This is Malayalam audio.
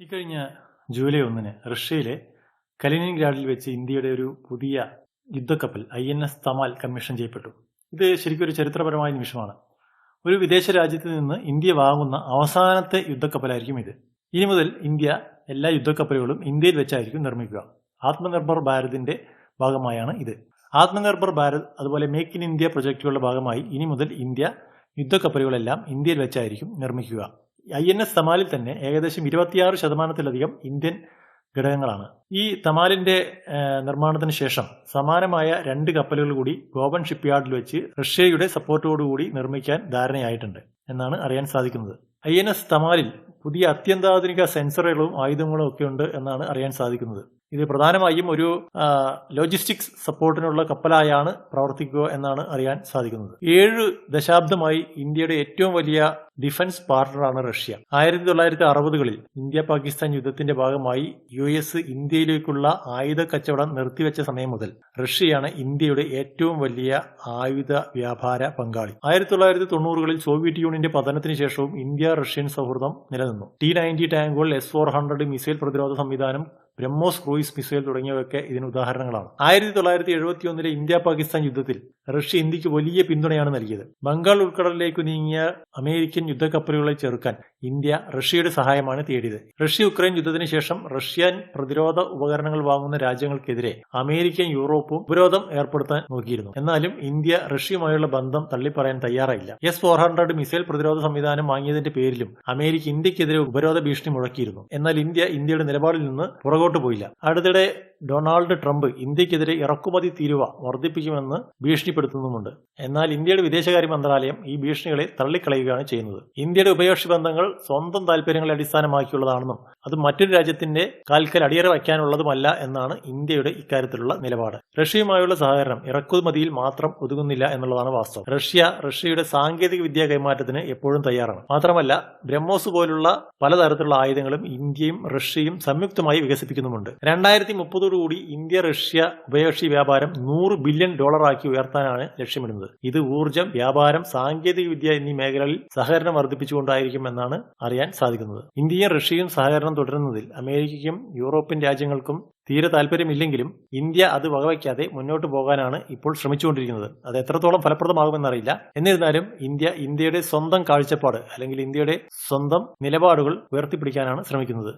ഇക്കഴിഞ്ഞ ജൂലൈ ഒന്നിന് റഷ്യയിലെ കലിനിൻഗ്രാഡിൽ വെച്ച് ഇന്ത്യയുടെ ഒരു പുതിയ യുദ്ധക്കപ്പൽ I N S Tamal commission ചെയ്യപ്പെട്ടു. ഇത് ശരിക്കും ഒരു ചരിത്രപരമായ നിമിഷമാണ്. ഒരു വിദേശ രാജ്യത്ത് നിന്ന് ഇന്ത്യ വാങ്ങുന്ന അവസാനത്തെ യുദ്ധക്കപ്പലായിരിക്കും ഇത്. ഇനി മുതൽ ഇന്ത്യ എല്ലാ യുദ്ധക്കപ്പലുകളും ഇന്ത്യയിൽ വെച്ചായിരിക്കും നിർമ്മിക്കുക. ആത്മനിർഭർ ഭാരതിന്റെ ഭാഗമായാണ് ഇത്. ആത്മനിർഭർ ഭാരത് അതുപോലെ മേക്ക് ഇൻ ഇന്ത്യ പ്രൊജക്ടുകളുടെ ഭാഗമായി ഇനി മുതൽ ഇന്ത്യ യുദ്ധക്കപ്പലുകളെല്ലാം ഇന്ത്യയിൽ വെച്ചായിരിക്കും നിർമ്മിക്കുക. ഐ എൻ എസ് തമാലിൽ തന്നെ ഏകദേശം ഇരുപത്തിയാറ് ശതമാനത്തിലധികം ഇന്ത്യൻ ഘടകങ്ങളാണ്. ഈ തമാലിന്റെ നിർമ്മാണത്തിന് ശേഷം സമാനമായ രണ്ട് കപ്പലുകൾ കൂടി ഗോവൻ ഷിപ്പ്യാർഡിൽ വെച്ച് റഷ്യയുടെ സപ്പോർട്ടോടുകൂടി നിർമ്മിക്കാൻ ധാരണയായിട്ടുണ്ട് എന്നാണ് അറിയാൻ സാധിക്കുന്നത്. ഐ എൻ എസ് തമാലിൽ പുതിയ അത്യന്താധുനിക സെൻസറുകളും ആയുധങ്ങളും ഒക്കെ ഉണ്ട് എന്നാണ് അറിയാൻ സാധിക്കുന്നത്. ഇത് പ്രധാനമായും ഒരു ലോജിസ്റ്റിക്സ് സപ്പോർട്ടിനുള്ള കപ്പലായാണ് പ്രവർത്തിക്കുക എന്നാണ് അറിയാൻ സാധിക്കുന്നത്. ഏഴ് ദശാബ്ദമായി ഇന്ത്യയുടെ ഏറ്റവും വലിയ ഡിഫൻസ് പാർട്ണറാണ് റഷ്യ. ആയിരത്തി തൊള്ളായിരത്തി അറുപതുകളിൽ ഇന്ത്യ പാകിസ്ഥാൻ യുദ്ധത്തിന്റെ ഭാഗമായി യു എസ് ഇന്ത്യയിലേക്കുള്ള ആയുധ കച്ചവടം നിർത്തിവെച്ച സമയം മുതൽ റഷ്യയാണ് ഇന്ത്യയുടെ ഏറ്റവും വലിയ ആയുധ വ്യാപാര പങ്കാളി. ആയിരത്തി തൊള്ളായിരത്തി തൊണ്ണൂറുകളിൽ സോവിയറ്റ് യൂണിയന്റെ പതനത്തിന് ശേഷവും ഇന്ത്യ റഷ്യൻ സൗഹൃദം നിലനിന്നു. ടി നയന്റി ടാങ്കുകൾ എസ് ഫോർ ഹൺഡ്രഡ് മിസൈൽ പ്രതിരോധ സംവിധാനം ബ്രഹ്മോസ് ക്രൂയിസ് മിസൈൽ തുടങ്ങിയവയൊക്കെ ഇതിന് ഉദാഹരണങ്ങളാണ്. ആയിരത്തി തൊള്ളായിരത്തി എഴുപത്തി ഒന്നിലെ ഇന്ത്യ പാകിസ്ഥാൻ യുദ്ധത്തിൽ റഷ്യ ഇന്ത്യയ്ക്ക് വലിയ പിന്തുണയാണ് നൽകിയത്. ബംഗാൾ ഉൾക്കടലിലേക്ക് നീങ്ങിയ അമേരിക്കൻ യുദ്ധക്കപ്പലുകളെ ചെറുക്കാൻ ഇന്ത്യ റഷ്യയുടെ സഹായമാണ് തേടിയത്. റഷ്യ ഉക്രൈൻ യുദ്ധത്തിന് ശേഷം റഷ്യൻ പ്രതിരോധ ഉപകരണങ്ങൾ വാങ്ങുന്ന രാജ്യങ്ങൾക്കെതിരെ അമേരിക്കയും യൂറോപ്പും ഉപരോധം ഏർപ്പെടുത്താൻ നോക്കിയിരുന്നു. എന്നാലും ഇന്ത്യ റഷ്യയുമായുള്ള ബന്ധം തള്ളിപ്പറയാൻ തയ്യാറായില്ല. എസ് ഫോർ ഹൺഡ്രഡ് മിസൈൽ പ്രതിരോധ സംവിധാനം വാങ്ങിയതിന്റെ പേരിലും അമേരിക്ക ഇന്ത്യക്കെതിരെ ഉപരോധ ഭീഷണി മുഴക്കിയിരുന്നു. എന്നാൽ ഇന്ത്യ ഇന്ത്യയുടെ നിലപാടിൽ നിന്ന് പുറകോട്ട് പോയില്ല. അടുത്തിടെ ഡൊണാൾഡ് ട്രംപ് ഇന്ത്യക്കെതിരെ ഇറക്കുമതി തീരുവ വർദ്ധിപ്പിക്കുമെന്ന് ഭീഷണിപ്പെടുത്തുന്നുമുണ്ട് എന്നാൽ ഇന്ത്യയുടെ വിദേശകാര്യ മന്ത്രാലയം ഈ ഭീഷണികളെ തള്ളിക്കളയുകയാണ് ചെയ്യുന്നത്. ഇന്ത്യയുടെ ഉഭയകക്ഷി ബന്ധങ്ങൾ സ്വന്തം താൽപര്യങ്ങളെ അടിസ്ഥാനമാക്കിയുള്ളതാണെന്നും അത് മറ്റൊരു രാജ്യത്തിന്റെ കാൽക്കൽ അടിയറ വയ്ക്കാനുള്ളതുമല്ല എന്നാണ് ഇന്ത്യയുടെ ഇക്കാര്യത്തിലുള്ള നിലപാട്. റഷ്യയുമായുള്ള സഹകരണം ഇറക്കുമതിയിൽ മാത്രം ഒതുങ്ങുന്നില്ല എന്നുള്ളതാണ് വാസ്തവം. റഷ്യ റഷ്യയുടെ സാങ്കേതിക വിദ്യാ കൈമാറ്റത്തിന് എപ്പോഴും തയ്യാറാണ്. മാത്രമല്ല ബ്രഹ്മോസ് പോലുള്ള പലതരത്തിലുള്ള ആയുധങ്ങളും ഇന്ത്യയും റഷ്യയും സംയുക്തമായി വികസിപ്പിക്കുന്നുമുണ്ട്. രണ്ടായിരത്തി മുപ്പതോടുകൂടി ഇന്ത്യ റഷ്യ ഉഭയകക്ഷി വ്യാപാരം നൂറ് ബില്യൺ ഡോളറാക്കി ഉയർത്താനാണ് ലക്ഷ്യമിടുന്നത്. ഇത് ഊർജം വ്യാപാരം സാങ്കേതിക വിദ്യ എന്നീ മേഖലകളിൽ സഹകരണം വർദ്ധിപ്പിച്ചുകൊണ്ടായിരിക്കും എന്നാണ് അറിയാൻ സാധിക്കുന്നത്. ഇന്ത്യയും റഷ്യയും സഹകരണം തുടരുന്നതിൽ അമേരിക്കയ്ക്കും യൂറോപ്യൻ രാജ്യങ്ങൾക്കും തീരെ താല്പര്യമില്ലെങ്കിലും ഇന്ത്യ അത് വകവയ്ക്കാതെ മുന്നോട്ട് പോകാനാണ് ഇപ്പോൾ ശ്രമിച്ചുകൊണ്ടിരിക്കുന്നത്. അത് എത്രത്തോളം ഫലപ്രദമാകുമെന്നറിയില്ല. എന്നിരുന്നാലും ഇന്ത്യ ഇന്ത്യയുടെ സ്വന്തം കാഴ്ചപ്പാട് അല്ലെങ്കിൽ ഇന്ത്യയുടെ സ്വന്തം നിലപാടുകൾ ഉയർത്തിപ്പിടിക്കാനാണ് ശ്രമിക്കുന്നത്.